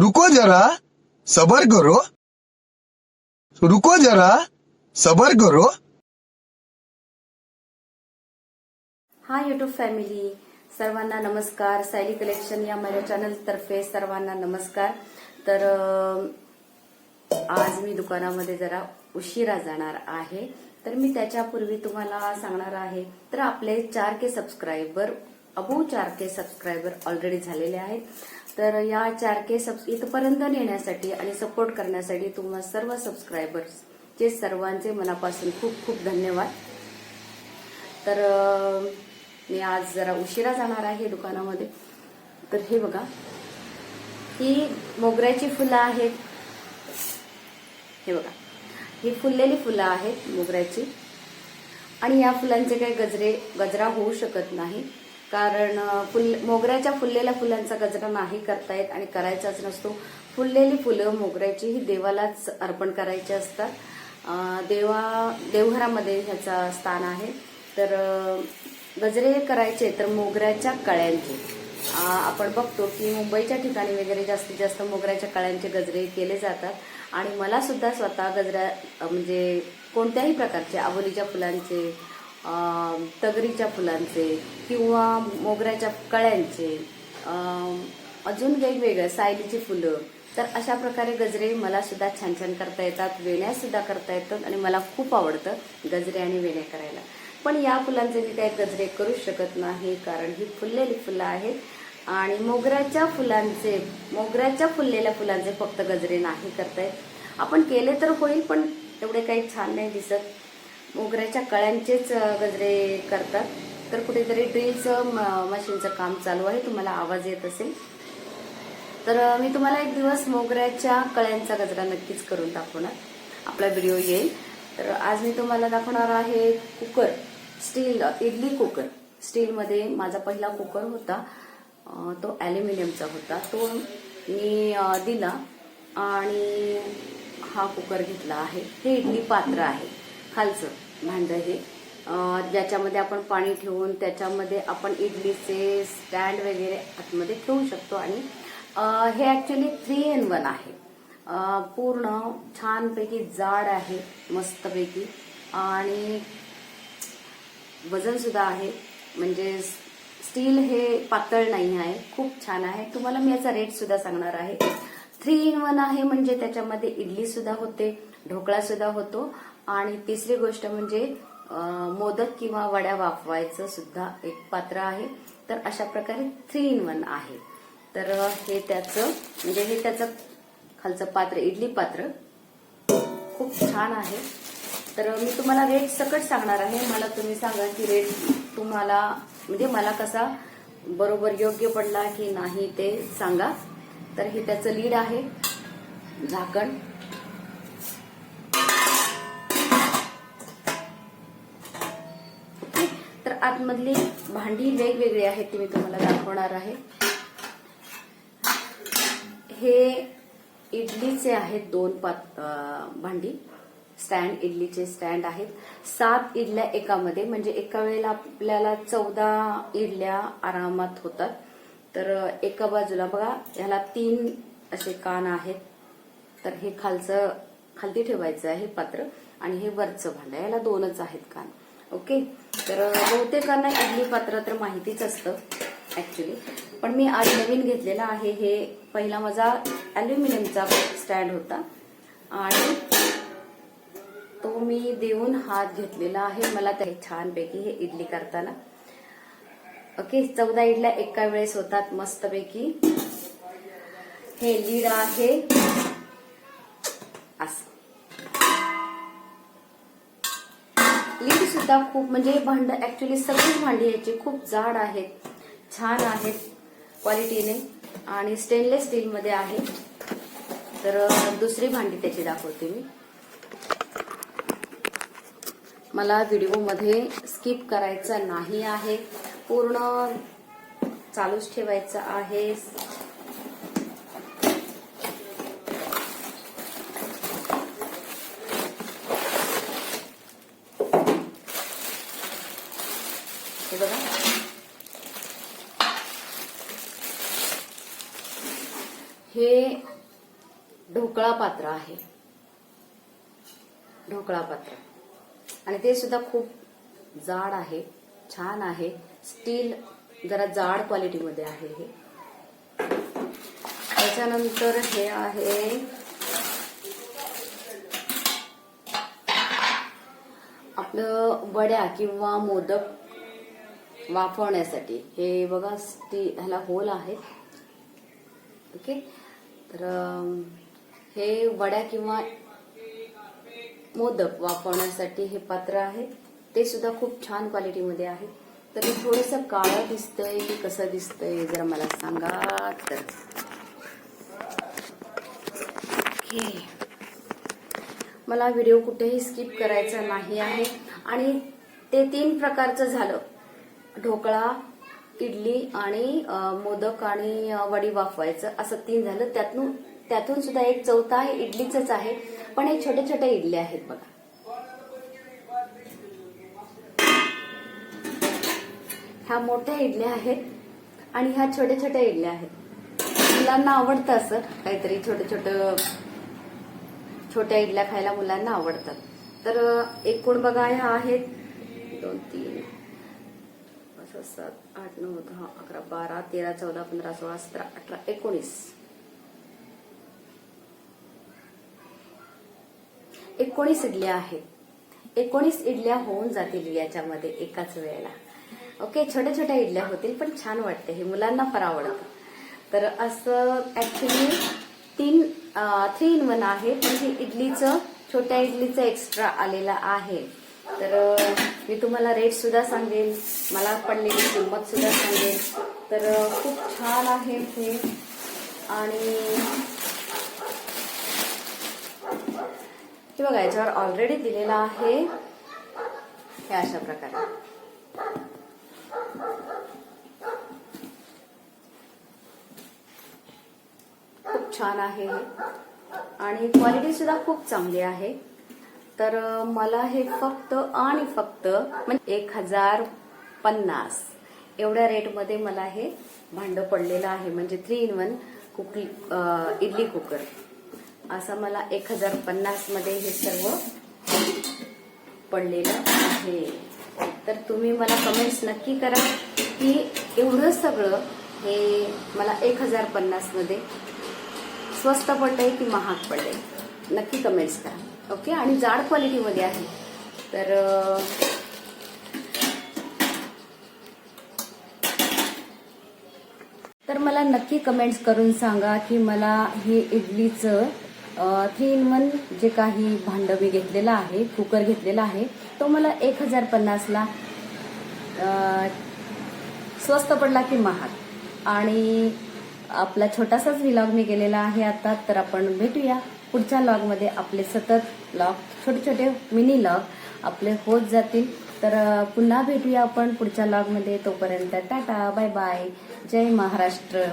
रुको जरा सबर करो. रुको जरा सबर करो. हा युट्यूब फॅमिली सर्वांना नमस्कार. सायली कलेक्शन या माझ्या चॅनल तर्फे सर्वांना नमस्कार. तर आज मी दुकानामध्ये जरा उशिरा जाणार आहे. तर मी त्याच्यापूर्वी तुम्हाला सांगणार आहे तर आपले चार के सबस्क्रायबर अबो चार के सबस्क्रायबर ऑलरेडी झालेले आहेत. तर या चार के सब इथपर्यंत नेण्यासाठी आणि सपोर्ट करण्यासाठी तुम्हा सर्व सबस्क्रायबर्सचे सर्वांचे मनापासून खूप खूप धन्यवाद. तर मी आज जरा उशिरा जाणार आहे दुकानामध्ये. तर हे बघा. ही मोगऱ्याची फुलं आहेत. हे बघा. ही फुललेली फुलं आहेत मोगऱ्याची. आणि या फुलांचे काही गजरे गजरा होऊ शकत नाही. कारण फुल मोगऱ्याच्या फुललेल्या फुलांचा गजरा नाही करता येत आणि करायचाच नसतो. फुललेली फुलं मोगऱ्याची ही देवालाच अर्पण करायची असतात. देवा देवघरामध्ये ह्याचा स्थान आहे. तर गजरे करायचे तर मोगऱ्याच्या कळ्यांचे. आपण बघतो की मुंबईच्या ठिकाणी वगैरे जास्तीत जास्त मोगऱ्याच्या कळ्यांचे गजरे केले जातात. आणि मला सुद्धा स्वतः गजरा म्हणजे कोणत्याही प्रकारचे आवलीच्या फुलांचे तगरीच्या फुलांचे किंवा मोगऱ्याच्या कळ्यांचे अजून वेगवेगळ्या सायलीची फुलं. तर अशा प्रकारे गजरे मला सुद्धा छान छान करता येतात वेण्या सुद्धा करता येतात आणि मला खूप आवडतं गजरे आणि वेण्या करायला. पण या फुलांचे मी काही गजरे करू शकत नाही कारण ही फुललेली फुलं आहेत आणि मोगऱ्याच्या फुलांचे मोगऱ्याच्या फुललेल्या फुलांचे फक्त गजरे नाही करता येत. आपण केले तर होईल पण एवढे काही छान नाही दिसत. मोगऱ्याच्या कळ्यांचेच गजरे करतात. तर कुठेतरी ड्रिलचं म- मशीनचं काम चालू आहे. तुम्हाला आवाज येत असेल. तर मी तुम्हाला एक दिवस मोगऱ्याच्या कळ्यांचा गजरा नक्कीच करून दाखवणार. आपला व्हिडिओ येईल. तर आज मी तुम्हाला दाखवणार आहे कुकर. Steel idli cooker. स्टीलमध्ये माझा पहिला कुकर होता. तो ॲल्युमिनियमचा होता. तो मी दिला आणि हा कुकर घेतला आहे. हे इडली पात्र आहे. खालचं. भांडं हे ज्याच्यामध्ये आपण पाणी ठेवून त्याच्यामध्ये आपण इडलीचे स्टँड वगैरे आतमध्ये ठेवू शकतो आणि हे ॲक्च्युली थ्री इन वन आहे. पूर्ण छानपैकी जाड आहे मस्तपैकी. आणि वजनसुद्धा आहे. म्हणजे स्टील हे पातळ नाही आहे खूप छान आहे. तुम्हाला मी याचा रेट सुद्धा सांगणार आहे. थ्री इन वन आहे म्हणजे त्याच्यामध्ये इडली सुद्धा होते ढोकळा सुद्धा होतो. आणि तिसरी गोष्ट म्हणजे मोदक किंवा वड्या वाफवायचं सुद्धा एक पात्र आहे. तर अशा प्रकारे थ्री इन वन आहे. तर हे त्याचं म्हणजे हे त्याचं खालचं पात्र इडली पात्र. खूप छान आहे. तर मी तुम्हाला रेट सकट सांगणार आहे. मला तुम्ही सांगा की रेट तुम्हाला म्हणजे मला कसा बरोबर योग्य पडला की नाही ते सांगा. तर हे त्याचं लीड आहे. झाकण. तर आतमधली भांडी वेगवेगळी आहेत ती मी तुम्हाला दाखवणार आहे. हे इडलीचे आहेत दोन पात भांडी. स्टँड इडलीचे स्टँड आहेत. सात इडल्या एकामध्ये म्हणजे एका वेळेला आपल्याला चौदा इडल्या आरामात होतात. तर एका बाजूला बघा ह्याला तीन असे कान आहेत. तर हे खालचं खालती ठेवायचं आहे पात्र आणि हे वरचं भांडं. आहे. याला दोनच आहेत कान. ओके? तर बहुतेकांना इडली पात्र तर माहितीच असतं ऍक्च्युली पण मी आज नवीन घेतलेला आहे हे पहिला माझा अल्युमिनियमचा स्टँड होता. आणि तो मी देऊन हात घेतलेला आहे. मला ते छानपैकी हे इडली करताना. ओके चौदा इडल्या एका वेळेस होतात मस्तपैकी. हे लीड आहे. असं. लीड सुद्धा खूप म्हणजे भांड ऍक्च्युली सगळीच भांडी याची खूप जाड आहेत. छान आहेत क्वालिटीने आणि स्टेनलेस स्टील मध्ये आहे. तर दुसरी भांडी त्याची दाखवते मी. मला व्हिडिओमध्ये स्किप करायचं नाही आहे. पूर्ण चालूच ठेवायचं आहे. हे बघा. हे ढोकळा पात्र आहे. ढोकळा पात्र. आणि ते सुद्धा खूप जाड आहे छान आहे. स्टील जरा जाड क्वालिटीमध्ये आहे हे. त्याच्यानंतर हे आहे आपलं वड्या किंवा मोदक वाफवण्यासाठी. हे बघा स्टील ह्याला होल आहे. ओके? तर हे वड्या किंवा मोदक वापरण्यासाठी हे पात्र आहे. ते सुद्धा खूप छान क्वालिटीमध्ये आहे. तर हे थोडंसं काळं दिसतंय की कसं दिसतंय जरा मला सांगा तर. मला व्हिडिओ कुठेही स्किप करायचा नाही आहे. आणि ते तीन प्रकारचं झालं. ढोकळा इडली आणि मोदक आणि वडी वाफवायचं. असं तीन झालं. त्यातून त्यातून सुद्धा एक चौथा आहे इडलीचंच आहे. पण हे छोटे छोटे इडले आहेत बघा. ह्या मोठ्या इडल्या आहेत आणि ह्या छोट्या छोट्या इडल्या आहेत. मुलांना आवडतं असं काहीतरी छोटं छोटं छोट्या इडल्या खायला मुलांना आवडतात. तर एकूण बघा ह्या आहेत. दोन तीन पाच सात आठ नऊ दहा अकरा बारा तेरा चौदा पंधरा सोळा सतरा अठरा एकोणीस. एकोणीस इडल्या आहेत. एकोणीस इडल्या होऊन जातील याच्यामध्ये एकाच वेळेला. ओके छोट्या छोट्या इडल्या होतील पण छान वाटते हे. मुलांना फार आवडतं. तर असं ऍक्च्युली तीन थ्री इन वन आहे पण हे इडलीचं छोट्या इडलीचं एक्स्ट्रा आलेलं आहे. तर मी तुम्हाला रेट सुद्धा सांगेल मला पडलेली किंमत सुद्धा सांगेल तर खूप छान आहे हे. आणि हे बघा याच्यावर ऑलरेडी दिलेला आहे. हे अशा प्रकारे. खूप छान आहे आणि क्वालिटी सुद्धा खूप चांगली आहे. तर मला हे फक्त आणि फक्त म्हणजे एक हजार पन्नास एवढ्या रेटमध्ये मला हे भांड पडलेलं आहे. म्हणजे three in one cook idli cooker. असं मला एक हजार पन्नासमध्ये हे सर्व पडलेलं आहे. तर तुम्ही मला कमेंट्स नक्की करा की एवढं सगळं हे मला एक हजार पन्नासमध्ये स्वस्त पडलंय की महाग पडलंय नक्की कमेंट्स करा. ओके आणि जाड क्वालिटीमध्ये आहे. तर तर मला नक्की कमेंट्स करून सांगा की मला हे इडलीचं थ्री इन वन जे काही भांडं मी घेतलेलं आहे कुकर घेतलेला आहे तो मला एक हजार पन्नासला स्वस्त पडला की महाग. आणि आपला छोटासाच व्लॉग मी गेलेला आहे आता तर आपण भेटूया पुढच्या लॉगमध्ये आपले सतत लॉग छोटे छोटे मिनी लॉग आपले होत जातील. तर पुन्हा भेटूया आपण पुढच्या लॉगमध्ये तोपर्यंत टाटा बाय बाय जय महाराष्ट्र.